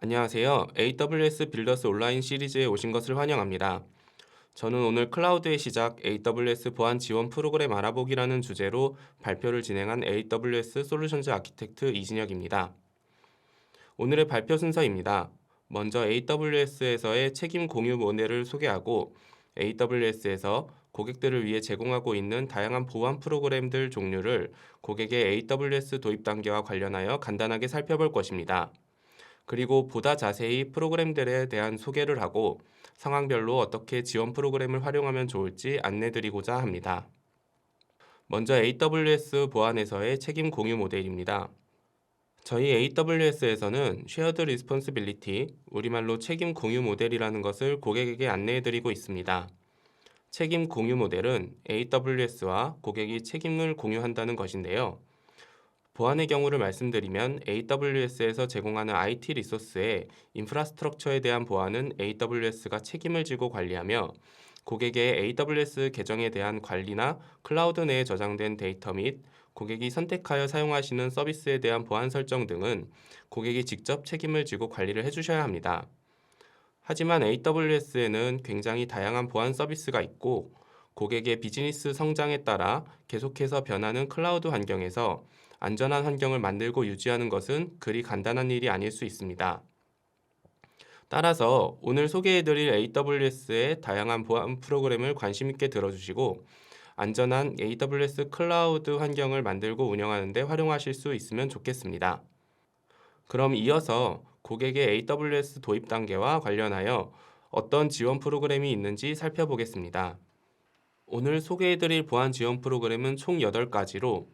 안녕하세요. AWS 빌더스 온라인 시리즈에 오신 것을 환영합니다. 저는 오늘 클라우드의 시작 AWS 보안 지원 프로그램 알아보기라는 주제로 발표를 진행한 AWS 솔루션즈 아키텍트 이진혁입니다. 오늘의 발표 순서입니다. 먼저 AWS에서의 책임 공유 모델을 소개하고 AWS에서 고객들을 위해 제공하고 있는 다양한 보안 프로그램들 종류를 고객의 AWS 도입 단계와 관련하여 간단하게 살펴볼 것입니다. 그리고 보다 자세히 프로그램들에 대한 소개를 하고 상황별로 어떻게 지원 프로그램을 활용하면 좋을지 안내드리고자 합니다. 먼저 AWS 보안에서의 책임 공유 모델입니다. 저희 AWS에서는 Shared Responsibility, 우리말로 책임 공유 모델이라는 것을 고객에게 안내해드리고 있습니다. 책임 공유 모델은 AWS와 고객이 책임을 공유한다는 것인데요. 보안의 경우를 말씀드리면 AWS에서 제공하는 IT 리소스의 인프라스트럭처에 대한 보안은 AWS가 책임을 지고 관리하며 고객의 AWS 계정에 대한 관리나 클라우드 내에 저장된 데이터 및 고객이 선택하여 사용하시는 서비스에 대한 보안 설정 등은 고객이 직접 책임을 지고 관리를 해주셔야 합니다. 하지만 AWS에는 굉장히 다양한 보안 서비스가 있고 고객의 비즈니스 성장에 따라 계속해서 변하는 클라우드 환경에서 안전한 환경을 만들고 유지하는 것은 그리 간단한 일이 아닐 수 있습니다. 따라서 오늘 소개해드릴 AWS의 다양한 보안 프로그램을 관심 있게 들어주시고 안전한 AWS 클라우드 환경을 만들고 운영하는 데 활용하실 수 있으면 좋겠습니다. 그럼 이어서 고객의 AWS 도입 단계와 관련하여 어떤 지원 프로그램이 있는지 살펴보겠습니다. 오늘 소개해드릴 보안 지원 프로그램은 총 8가지로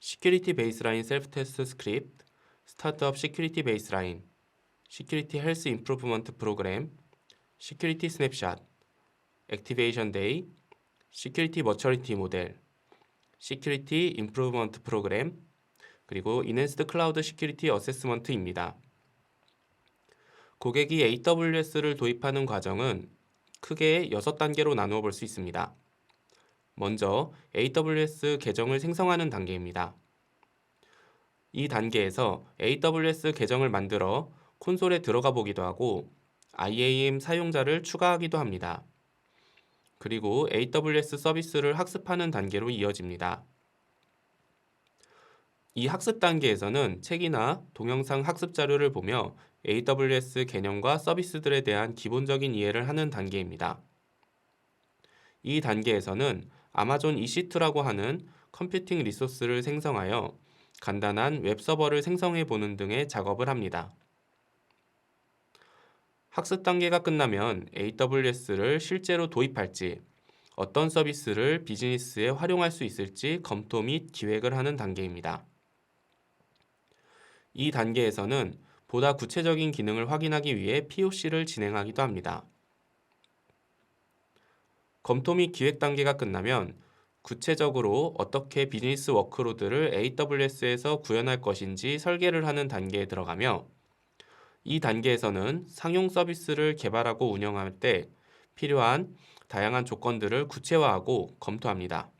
시큐리티 베이스라인 셀프 테스트 스크립트, 스타트업 시큐리티 베이스라인, 시큐리티 헬스 임프루브먼트 프로그램, 시큐리티 스냅샷, 액티베이션 데이, 시큐리티 머처리티 모델, 시큐리티 임프루브먼트 프로그램, 그리고 이넨스드 클라우드 시큐리티 어세스먼트입니다. 고객이 AWS를 도입하는 과정은 크게 6단계로 나누어 볼 수 있습니다. 먼저 AWS 계정을 생성하는 단계입니다. 이 단계에서 AWS 계정을 만들어 콘솔에 들어가 보기도 하고 IAM 사용자를 추가하기도 합니다. 그리고 AWS 서비스를 학습하는 단계로 이어집니다. 이 학습 단계에서는 책이나 동영상 학습 자료를 보며 AWS 개념과 서비스들에 대한 기본적인 이해를 하는 단계입니다. 이 단계에서는 아마존 EC2라고 하는 컴퓨팅 리소스를 생성하여 간단한 웹서버를 생성해 보는 등의 작업을 합니다. 학습 단계가 끝나면 AWS를 실제로 도입할지, 어떤 서비스를 비즈니스에 활용할 수 있을지 검토 및 기획을 하는 단계입니다. 이 단계에서는 보다 구체적인 기능을 확인하기 위해 POC를 진행하기도 합니다. 검토 및 기획 단계가 끝나면 구체적으로 어떻게 비즈니스 워크로드를 AWS에서 구현할 것인지 설계를 하는 단계에 들어가며 이 단계에서는 상용 서비스를 개발하고 운영할 때 필요한 다양한 조건들을 구체화하고 검토합니다.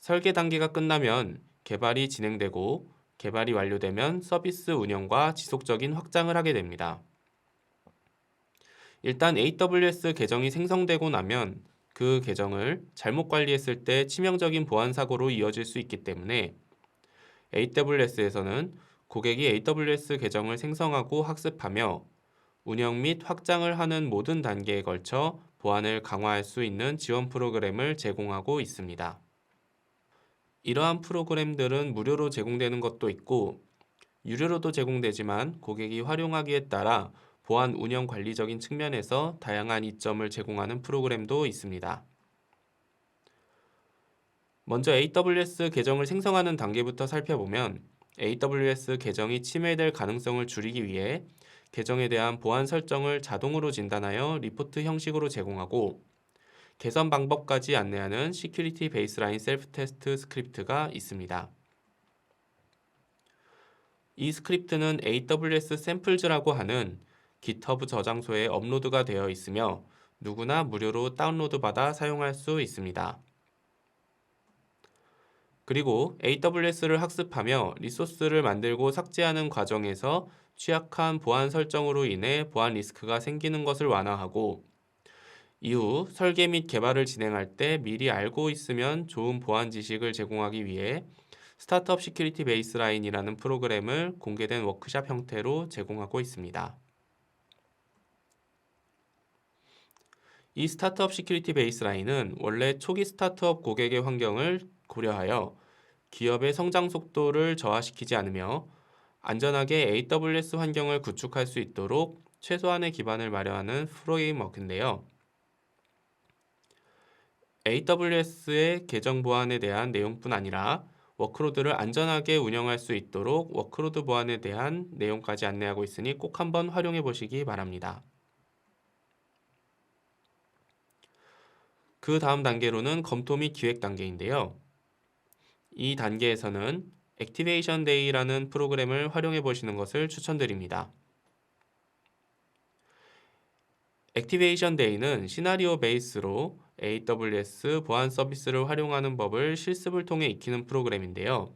설계 단계가 끝나면 개발이 진행되고 개발이 완료되면 서비스 운영과 지속적인 확장을 하게 됩니다. 일단 AWS 계정이 생성되고 나면 그 계정을 잘못 관리했을 때 치명적인 보안 사고로 이어질 수 있기 때문에 AWS에서는 고객이 AWS 계정을 생성하고 학습하며 운영 및 확장을 하는 모든 단계에 걸쳐 보안을 강화할 수 있는 지원 프로그램을 제공하고 있습니다. 이러한 프로그램들은 무료로 제공되는 것도 있고 유료로도 제공되지만 고객이 활용하기에 따라 보안 운영 관리적인 측면에서 다양한 이점을 제공하는 프로그램도 있습니다. 먼저 AWS 계정을 생성하는 단계부터 살펴보면 AWS 계정이 침해될 가능성을 줄이기 위해 계정에 대한 보안 설정을 자동으로 진단하여 리포트 형식으로 제공하고 개선 방법까지 안내하는 시큐리티 베이스라인 셀프 테스트 스크립트가 있습니다. 이 스크립트는 AWS 샘플즈라고 하는 GitHub 저장소에 업로드가 되어 있으며 누구나 무료로 다운로드 받아 사용할 수 있습니다. 그리고 AWS를 학습하며 리소스를 만들고 삭제하는 과정에서 취약한 보안 설정으로 인해 보안 리스크가 생기는 것을 완화하고 이후 설계 및 개발을 진행할 때 미리 알고 있으면 좋은 보안 지식을 제공하기 위해 스타트업 시큐리티 베이스라인이라는 프로그램을 공개된 워크샵 형태로 제공하고 있습니다. 이 스타트업 시큐리티 베이스라인은 원래 초기 스타트업 고객의 환경을 고려하여 기업의 성장 속도를 저하시키지 않으며 안전하게 AWS 환경을 구축할 수 있도록 최소한의 기반을 마련하는 프로그래머인데요. AWS의 계정 보안에 대한 내용뿐 아니라 워크로드를 안전하게 운영할 수 있도록 워크로드 보안에 대한 내용까지 안내하고 있으니 꼭 한번 활용해 보시기 바랍니다. 그 다음 단계로는 검토 및 기획 단계인데요. 이 단계에서는 액티베이션 데이라는 프로그램을 활용해 보시는 것을 추천드립니다. 액티베이션 데이는 시나리오 베이스로 AWS 보안 서비스를 활용하는 법을 실습을 통해 익히는 프로그램인데요.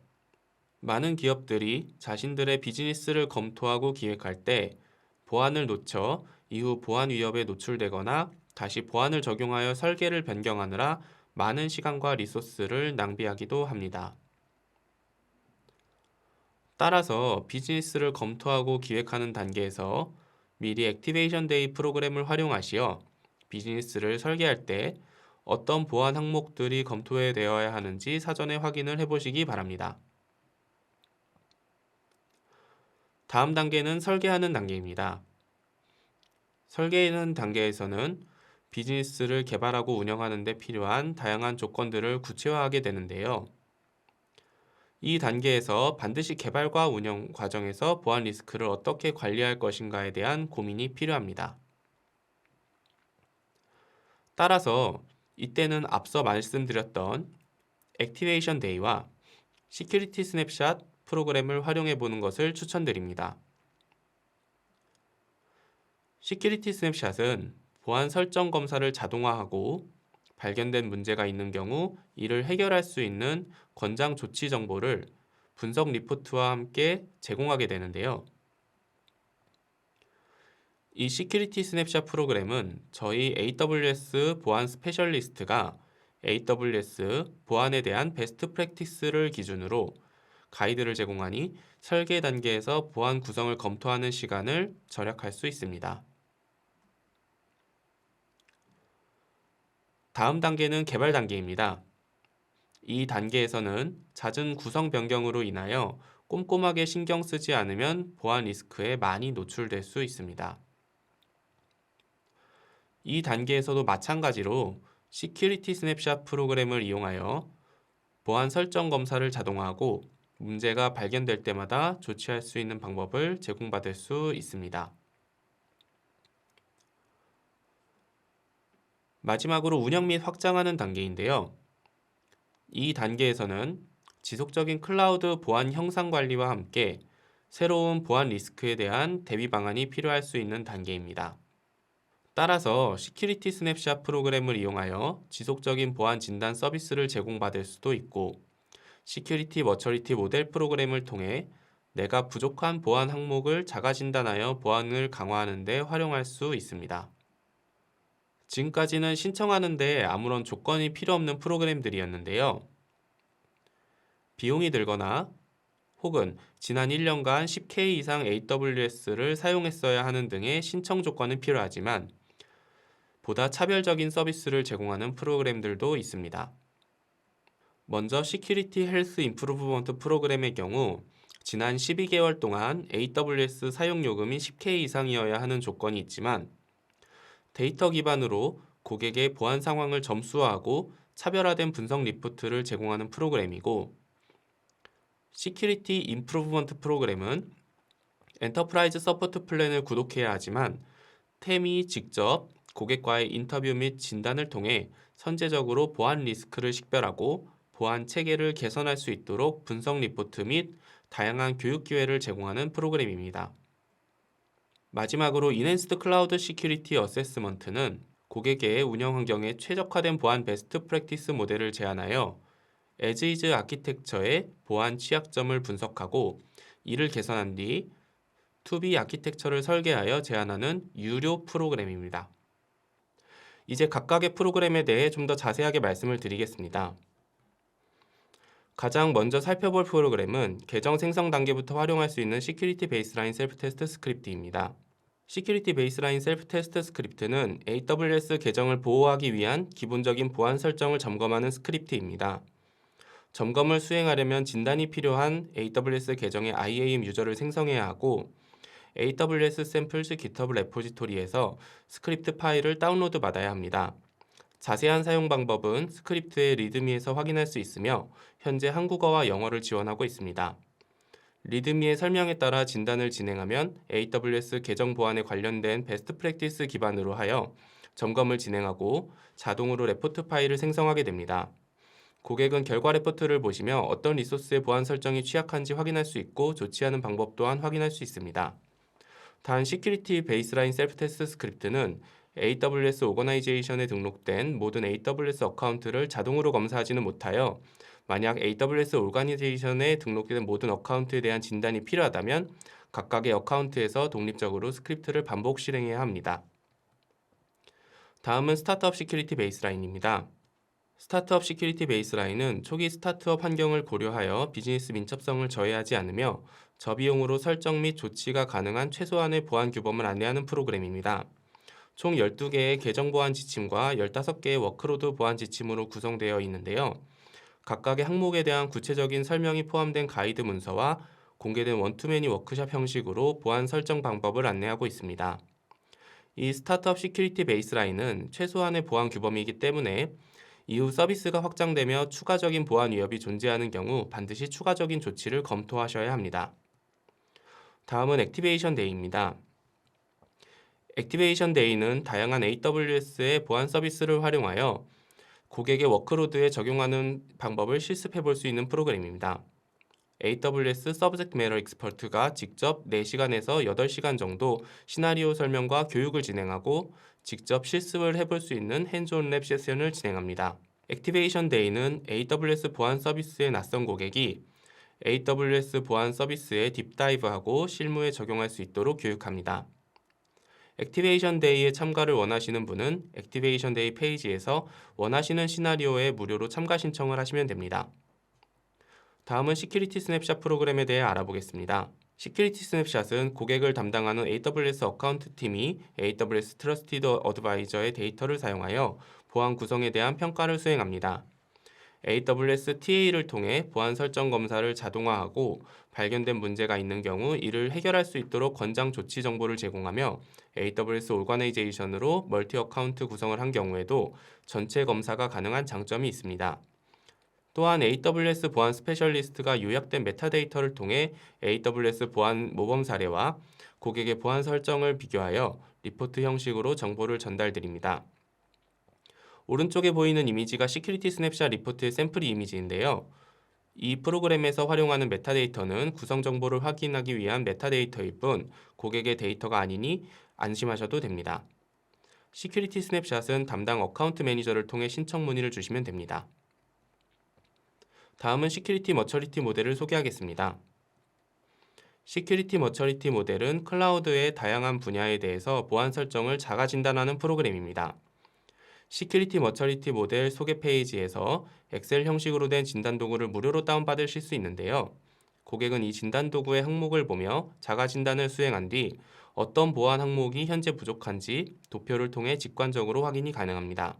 많은 기업들이 자신들의 비즈니스를 검토하고 기획할 때 보안을 놓쳐 이후 보안 위협에 노출되거나 다시 보안을 적용하여 설계를 변경하느라 많은 시간과 리소스를 낭비하기도 합니다. 따라서 비즈니스를 검토하고 기획하는 단계에서 미리 액티베이션 데이 프로그램을 활용하시어 비즈니스를 설계할 때 어떤 보안 항목들이 검토해 되어야 하는지 사전에 확인을 해보시기 바랍니다. 다음 단계는 설계하는 단계입니다. 설계하는 단계에서는 비즈니스를 개발하고 운영하는 데 필요한 다양한 조건들을 구체화하게 되는데요. 이 단계에서 반드시 개발과 운영 과정에서 보안 리스크를 어떻게 관리할 것인가에 대한 고민이 필요합니다. 따라서 이때는 앞서 말씀드렸던 액티베이션 데이와 시큐리티 스냅샷 프로그램을 활용해 보는 것을 추천드립니다. 시큐리티 스냅샷은 보안 설정 검사를 자동화하고 발견된 문제가 있는 경우 이를 해결할 수 있는 권장 조치 정보를 분석 리포트와 함께 제공하게 되는데요. 이 시큐리티 스냅샷 프로그램은 저희 AWS 보안 스페셜리스트가 AWS 보안에 대한 베스트 프랙티스를 기준으로 가이드를 제공하니 설계 단계에서 보안 구성을 검토하는 시간을 절약할 수 있습니다. 다음 단계는 개발 단계입니다. 이 단계에서는 잦은 구성 변경으로 인하여 꼼꼼하게 신경 쓰지 않으면 보안 리스크에 많이 노출될 수 있습니다. 이 단계에서도 마찬가지로 시큐리티 스냅샷 프로그램을 이용하여 보안 설정 검사를 자동화하고 문제가 발견될 때마다 조치할 수 있는 방법을 제공받을 수 있습니다. 마지막으로 운영 및 확장하는 단계인데요. 이 단계에서는 지속적인 클라우드 보안 형상 관리와 함께 새로운 보안 리스크에 대한 대비 방안이 필요할 수 있는 단계입니다. 따라서 시큐리티 스냅샷 프로그램을 이용하여 지속적인 보안 진단 서비스를 제공받을 수도 있고 시큐리티 머처리티 모델 프로그램을 통해 내가 부족한 보안 항목을 자가 진단하여 보안을 강화하는 데 활용할 수 있습니다. 지금까지는 신청하는데 아무런 조건이 필요 없는 프로그램들이었는데요. 비용이 들거나 혹은 지난 1년간 10K 이상 AWS를 사용했어야 하는 등의 신청 조건은 필요하지만 보다 차별적인 서비스를 제공하는 프로그램들도 있습니다. 먼저 시큐리티 헬스 임프루브먼트 프로그램의 경우 지난 12개월 동안 AWS 사용 요금이 10K 이상이어야 하는 조건이 있지만 데이터 기반으로 고객의 보안 상황을 점수화하고 차별화된 분석 리포트를 제공하는 프로그램이고 시큐리티 임프루브먼트 프로그램은 엔터프라이즈 서포트 플랜을 구독해야 하지만 템이 직접 고객과의 인터뷰 및 진단을 통해 선제적으로 보안 리스크를 식별하고 보안 체계를 개선할 수 있도록 분석 리포트 및 다양한 교육 기회를 제공하는 프로그램입니다. 마지막으로 이넨스드 클라우드 시큐리티 어세스먼트는 고객의 운영 환경에 최적화된 보안 베스트 프랙티스 모델을 제안하여 에즈이즈 아키텍처의 보안 취약점을 분석하고 이를 개선한 뒤 투비 아키텍처를 설계하여 제안하는 유료 프로그램입니다. 이제 각각의 프로그램에 대해 좀 더 자세하게 말씀을 드리겠습니다. 가장 먼저 살펴볼 프로그램은 계정 생성 단계부터 활용할 수 있는 시큐리티 베이스라인 셀프 테스트 스크립트입니다. 시큐리티 베이스라인 셀프 테스트 스크립트는 AWS 계정을 보호하기 위한 기본적인 보안 설정을 점검하는 스크립트입니다. 점검을 수행하려면 진단이 필요한 AWS 계정의 IAM 유저를 생성해야 하고 AWS 샘플스 GitHub 레포지토리에서 스크립트 파일을 다운로드 받아야 합니다. 자세한 사용 방법은 스크립트의 리드미에서 확인할 수 있으며 현재 한국어와 영어를 지원하고 있습니다. 리드미의 설명에 따라 진단을 진행하면 AWS 계정 보안에 관련된 베스트 프랙티스 기반으로 하여 점검을 진행하고 자동으로 레포트 파일을 생성하게 됩니다. 고객은 결과 레포트를 보시며 어떤 리소스의 보안 설정이 취약한지 확인할 수 있고 않은 방법 또한 확인할 수 있습니다. 단 시큐리티 베이스라인 셀프 테스트 스크립트는 AWS 오거나이제이션에 등록된 모든 AWS 어카운트를 자동으로 검사하지는 못하여 만약 AWS 오거나이제이션에 등록된 모든 어카운트에 대한 진단이 필요하다면 각각의 어카운트에서 독립적으로 스크립트를 반복 실행해야 합니다. 다음은 스타트업 시큐리티 베이스라인입니다. 스타트업 시큐리티 베이스라인은 초기 스타트업 환경을 고려하여 비즈니스 민첩성을 저해하지 않으며 저비용으로 설정 및 조치가 가능한 최소한의 보안 규범을 안내하는 프로그램입니다. 총 12개의 계정 보안 지침과 15개의 워크로드 보안 지침으로 구성되어 있는데요. 각각의 항목에 대한 구체적인 설명이 포함된 가이드 문서와 공개된 원투매니 워크샵 형식으로 보안 설정 방법을 안내하고 있습니다. 이 스타트업 시큐리티 베이스라인은 최소한의 보안 규범이기 때문에 이후 서비스가 확장되며 추가적인 보안 위협이 존재하는 경우 반드시 추가적인 조치를 검토하셔야 합니다. 다음은 액티베이션 데이입니다. 액티베이션 데이는 다양한 AWS의 보안 서비스를 활용하여 고객의 워크로드에 적용하는 방법을 실습해 볼 수 있는 프로그램입니다. AWS 서브젝트 매러 익스퍼트가 직접 4시간에서 8시간 정도 시나리오 설명과 교육을 진행하고 직접 실습을 해볼 수 있는 핸즈온 랩 세션을 진행합니다. 액티베이션 데이는 AWS 보안 서비스의 낯선 고객이 AWS 보안 서비스에 딥다이브하고 실무에 적용할 수 있도록 교육합니다. 액티베이션 데이에 참가를 원하시는 분은 액티베이션 데이 페이지에서 원하시는 시나리오에 무료로 참가 신청을 하시면 됩니다. 다음은 시큐리티 스냅샷 프로그램에 대해 알아보겠습니다. 시큐리티 스냅샷은 고객을 담당하는 AWS 어카운트 팀이 AWS 트러스티드 어드바이저의 데이터를 사용하여 보안 구성에 대한 평가를 수행합니다. AWS TA를 통해 보안 설정 검사를 자동화하고 발견된 문제가 있는 경우 이를 해결할 수 있도록 권장 조치 정보를 제공하며 AWS 오거나이제이션으로 멀티 어카운트 구성을 한 경우에도 전체 검사가 가능한 장점이 있습니다. 또한 AWS 보안 스페셜리스트가 요약된 메타데이터를 통해 AWS 보안 모범 사례와 고객의 보안 설정을 비교하여 리포트 형식으로 정보를 전달드립니다. 오른쪽에 보이는 이미지가 시큐리티 스냅샷 리포트의 샘플 이미지인데요. 이 프로그램에서 활용하는 메타데이터는 구성 정보를 확인하기 위한 메타데이터일 뿐 고객의 데이터가 아니니 안심하셔도 됩니다. 시큐리티 스냅샷은 담당 어카운트 매니저를 통해 신청 문의를 주시면 됩니다. 다음은 시큐리티 머처리티 모델을 소개하겠습니다. 시큐리티 머처리티 모델은 클라우드의 다양한 분야에 대해서 보안 설정을 자가 진단하는 프로그램입니다. 시큐리티 머처리티 모델 소개 페이지에서 엑셀 형식으로 된 진단 도구를 무료로 다운받으실 수 있는데요. 고객은 이 진단 도구의 항목을 보며 자가 진단을 수행한 뒤 어떤 보안 항목이 현재 부족한지 도표를 통해 직관적으로 확인이 가능합니다.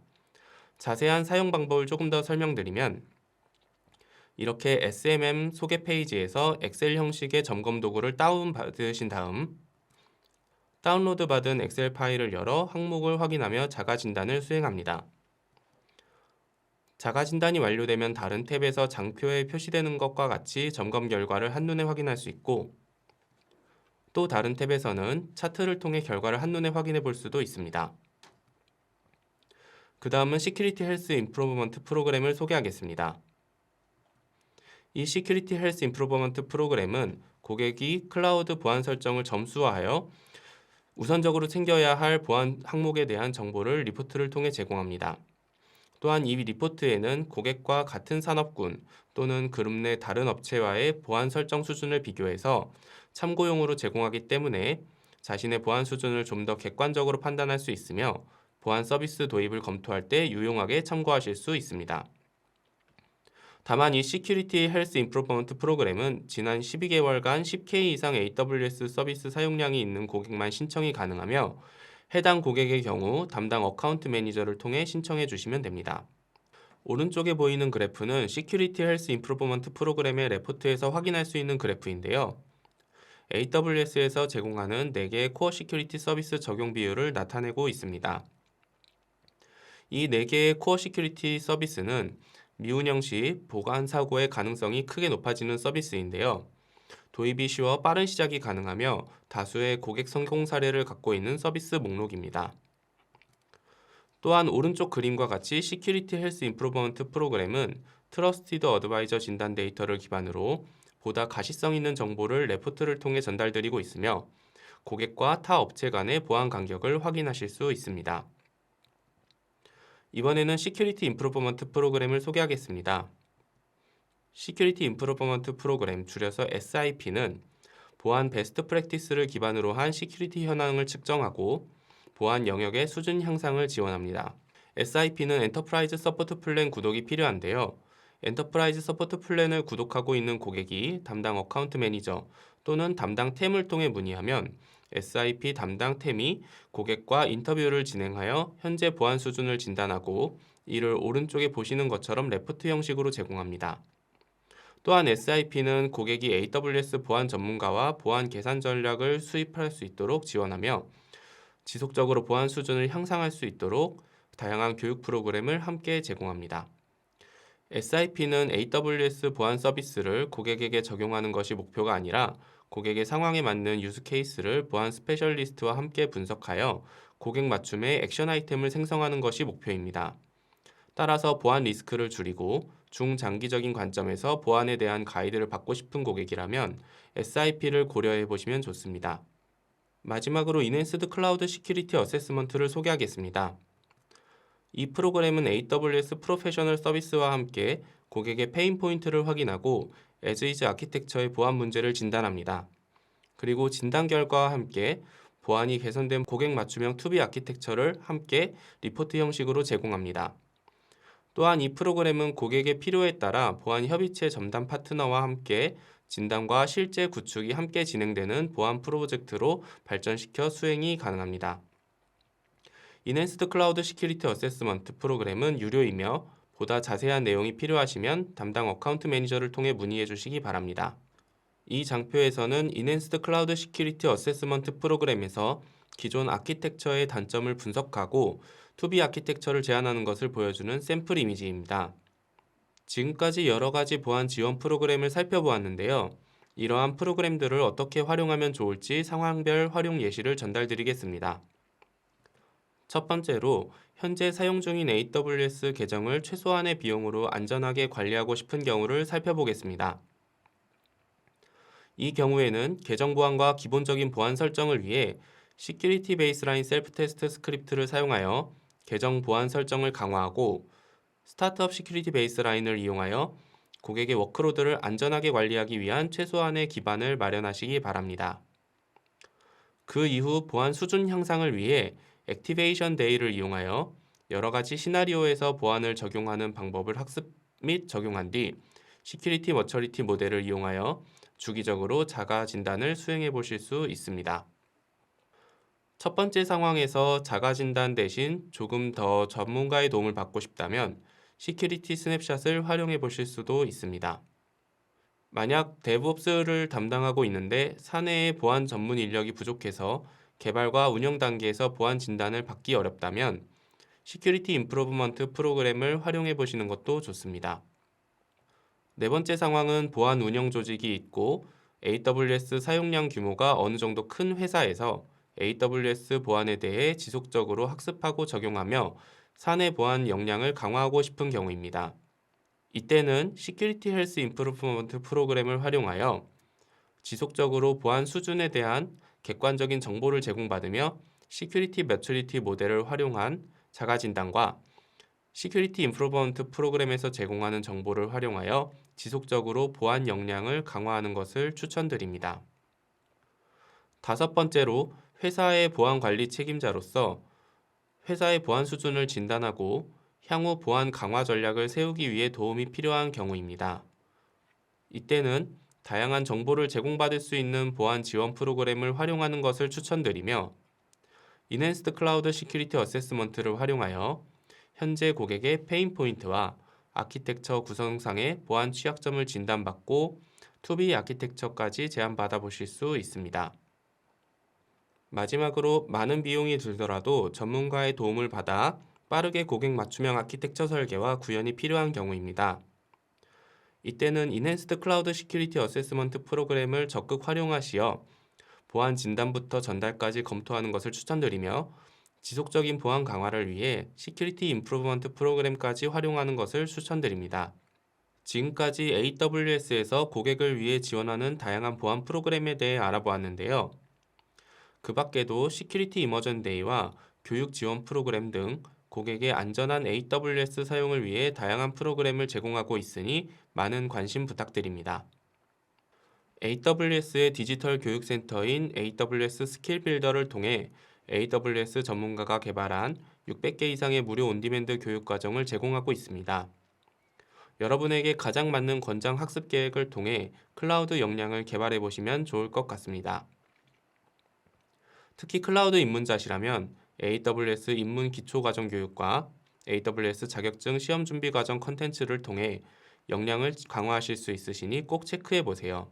자세한 사용 방법을 조금 더 설명드리면 이렇게 SMM 소개 페이지에서 엑셀 형식의 점검 도구를 다운받으신 다음 다운로드 받은 엑셀 파일을 열어 항목을 확인하며 자가 진단을 수행합니다. 자가 진단이 완료되면 다른 탭에서 장표에 표시되는 것과 같이 점검 결과를 한눈에 확인할 수 있고 또 다른 탭에서는 차트를 통해 결과를 한눈에 확인해 볼 수도 있습니다. 그 다음은 시큐리티 헬스 임프로브먼트 프로그램을 소개하겠습니다. 이 시큐리티 헬스 임프로버먼트 프로그램은 고객이 클라우드 보안 설정을 점수화하여 우선적으로 챙겨야 할 보안 항목에 대한 정보를 리포트를 통해 제공합니다. 또한 이 리포트에는 고객과 같은 산업군 또는 그룹 내 다른 업체와의 보안 설정 수준을 비교해서 참고용으로 제공하기 때문에 자신의 보안 수준을 좀 더 객관적으로 판단할 수 있으며 보안 서비스 도입을 검토할 때 유용하게 참고하실 수 있습니다. 다만 이 Security Health Improvement 프로그램은 지난 12개월간 10K 이상 AWS 서비스 사용량이 있는 고객만 신청이 가능하며 해당 고객의 경우 담당 어카운트 매니저를 통해 신청해 주시면 됩니다. 오른쪽에 보이는 그래프는 Security Health Improvement 프로그램의 레포트에서 확인할 수 있는 그래프인데요. AWS에서 제공하는 4개의 코어 시큐리티 서비스 적용 비율을 나타내고 있습니다. 이 4개의 코어 시큐리티 서비스는 미운영 시 보관 사고의 가능성이 크게 높아지는 서비스인데요. 도입이 쉬워 빠른 시작이 가능하며 다수의 고객 성공 사례를 갖고 있는 서비스 목록입니다. 또한 오른쪽 그림과 같이 시큐리티 헬스 임프로먼트 프로그램은 트러스티드 어드바이저 진단 데이터를 기반으로 보다 가시성 있는 정보를 레포트를 통해 전달드리고 있으며 고객과 타 업체 간의 보안 간격을 확인하실 수 있습니다. 이번에는 시큐리티 임프로먼트 프로그램을 소개하겠습니다. 시큐리티 임프로먼트 프로그램 줄여서 SIP는 보안 베스트 프랙티스를 기반으로 한 시큐리티 현황을 측정하고 보안 영역의 수준 향상을 지원합니다. SIP는 엔터프라이즈 서포트 플랜 구독이 필요한데요. 엔터프라이즈 서포트 플랜을 구독하고 있는 고객이 담당 어카운트 매니저 또는 담당 템을 통해 문의하면 SIP 담당 템이 고객과 인터뷰를 진행하여 현재 보안 수준을 진단하고 이를 오른쪽에 보시는 것처럼 레포트 형식으로 제공합니다. 또한 SIP는 고객이 AWS 보안 전문가와 보안 계산 전략을 수립할 수 있도록 지원하며 지속적으로 보안 수준을 향상할 수 있도록 다양한 교육 프로그램을 함께 제공합니다. SIP는 AWS 보안 서비스를 고객에게 적용하는 것이 목표가 아니라 고객의 상황에 맞는 유스 케이스를 보안 스페셜리스트와 함께 분석하여 고객 맞춤의 액션 아이템을 생성하는 것이 목표입니다. 따라서 보안 리스크를 줄이고 중장기적인 관점에서 보안에 대한 가이드를 받고 싶은 고객이라면 SIP를 고려해 보시면 좋습니다. 마지막으로 이넨스드 클라우드 시큐리티 어세스먼트를 소개하겠습니다. 이 프로그램은 AWS 프로페셔널 서비스와 함께 고객의 페인 포인트를 확인하고 에즈이즈 아키텍처의 보안 문제를 진단합니다. 그리고 진단 결과와 함께 보안이 개선된 고객 맞춤형 투비 아키텍처를 함께 리포트 형식으로 제공합니다. 또한 이 프로그램은 고객의 필요에 따라 보안 협의체 전담 파트너와 함께 진단과 실제 구축이 함께 진행되는 보안 프로젝트로 발전시켜 수행이 가능합니다. 이넨스드 클라우드 시큐리티 어세스먼트 프로그램은 유료이며 보다 자세한 내용이 필요하시면 담당 어카운트 매니저를 통해 문의해 주시기 바랍니다. 이 장표에서는 이넨스드 클라우드 시큐리티 어세스먼트 프로그램에서 기존 아키텍처의 단점을 분석하고 투비 아키텍처를 제안하는 것을 보여주는 샘플 이미지입니다. 지금까지 여러 가지 보안 지원 프로그램을 살펴보았는데요. 이러한 프로그램들을 어떻게 활용하면 좋을지 상황별 활용 예시를 전달드리겠습니다. 첫 번째로 현재 사용 중인 AWS 계정을 최소한의 비용으로 안전하게 관리하고 싶은 경우를 살펴보겠습니다. 이 경우에는 계정 보안과 기본적인 보안 설정을 위해 시큐리티 베이스라인 셀프 테스트 스크립트를 사용하여 계정 보안 설정을 강화하고 스타트업 시큐리티 베이스라인을 이용하여 고객의 워크로드를 안전하게 관리하기 위한 최소한의 기반을 마련하시기 바랍니다. 그 이후 보안 수준 향상을 위해 액티베이션 데이를 이용하여 여러 가지 시나리오에서 보안을 적용하는 방법을 학습 및 적용한 뒤 시큐리티 머처리티 모델을 이용하여 주기적으로 자가 진단을 수행해 보실 수 있습니다. 첫 번째 상황에서 자가 진단 대신 조금 더 전문가의 도움을 받고 싶다면 시큐리티 스냅샷을 활용해 보실 수도 있습니다. 만약 데브옵스를 담당하고 있는데 사내의 보안 전문 인력이 부족해서 개발과 운영 단계에서 보안 진단을 받기 어렵다면 시큐리티 임프로브먼트 프로그램을 활용해 보시는 것도 좋습니다. 네 번째 상황은 보안 운영 조직이 있고 AWS 사용량 규모가 어느 정도 큰 회사에서 AWS 보안에 대해 지속적으로 학습하고 적용하며 사내 보안 역량을 강화하고 싶은 경우입니다. 이때는 시큐리티 헬스 임프루브먼트 프로그램을 활용하여 지속적으로 보안 수준에 대한 객관적인 정보를 제공받으며 시큐리티 매추리티 모델을 활용한 자가 진단과 시큐리티 임프로먼트 프로그램에서 제공하는 정보를 활용하여 지속적으로 보안 역량을 강화하는 것을 추천드립니다. 다섯 번째로 회사의 보안 관리 책임자로서 회사의 보안 수준을 진단하고 향후 보안 강화 전략을 세우기 위해 도움이 필요한 경우입니다. 이때는 다양한 정보를 제공받을 수 있는 보안 지원 프로그램을 활용하는 것을 추천드리며 이넨스드 클라우드 시큐리티 어세스먼트를 활용하여 현재 고객의 페인 포인트와 아키텍처 구성상의 보안 취약점을 진단받고 투비 아키텍처까지 제안받아 보실 수 있습니다. 마지막으로 많은 비용이 들더라도 전문가의 도움을 받아 빠르게 고객 맞춤형 아키텍처 설계와 구현이 필요한 경우입니다. 이때는 인핸스드 클라우드 시큐리티 어세스먼트 프로그램을 적극 활용하시어 보안 진단부터 전달까지 검토하는 것을 추천드리며 지속적인 보안 강화를 위해 시큐리티 임프루먼트 프로그램까지 활용하는 것을 추천드립니다. 지금까지 AWS에서 고객을 위해 지원하는 다양한 보안 프로그램에 대해 알아보았는데요. 그 밖에도 시큐리티 이머전 데이와 교육 지원 프로그램 등 고객의 안전한 AWS 사용을 위해 다양한 프로그램을 제공하고 있으니 많은 관심 부탁드립니다. AWS의 디지털 교육센터인 AWS 스킬 빌더를 통해 AWS 전문가가 개발한 600개 이상의 무료 온디맨드 교육 과정을 제공하고 있습니다. 여러분에게 가장 맞는 권장 학습 계획을 통해 클라우드 역량을 개발해 보시면 좋을 것 같습니다. 특히 클라우드 입문자시라면 AWS 입문 기초 과정 교육과 AWS 자격증 시험 준비 과정 컨텐츠를 통해 역량을 강화하실 수 있으시니 꼭 체크해 보세요.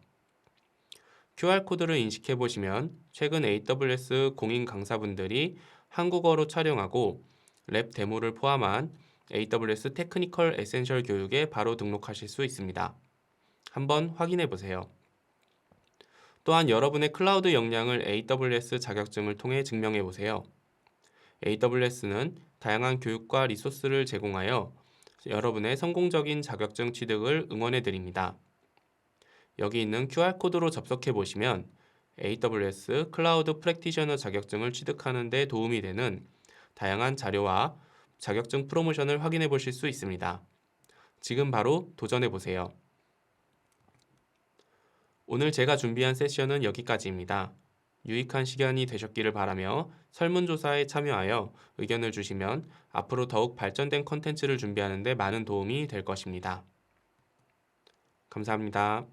QR코드를 인식해 보시면 최근 AWS 공인 강사분들이 한국어로 촬영하고 랩 데모를 포함한 AWS 테크니컬 에센셜 교육에 바로 등록하실 수 있습니다. 한번 확인해 보세요. 또한 여러분의 클라우드 역량을 AWS 자격증을 통해 증명해 보세요. AWS는 다양한 교육과 리소스를 제공하여 여러분의 성공적인 자격증 취득을 응원해 드립니다. 여기 있는 QR코드로 접속해 보시면 AWS 클라우드 프랙티셔너 자격증을 취득하는 데 도움이 되는 다양한 자료와 자격증 프로모션을 확인해 보실 수 있습니다. 지금 바로 도전해 보세요. 오늘 제가 준비한 세션은 여기까지입니다. 유익한 시간이 되셨기를 바라며 설문조사에 참여하여 의견을 주시면 앞으로 더욱 발전된 컨텐츠를 준비하는 데 많은 도움이 될 것입니다. 감사합니다.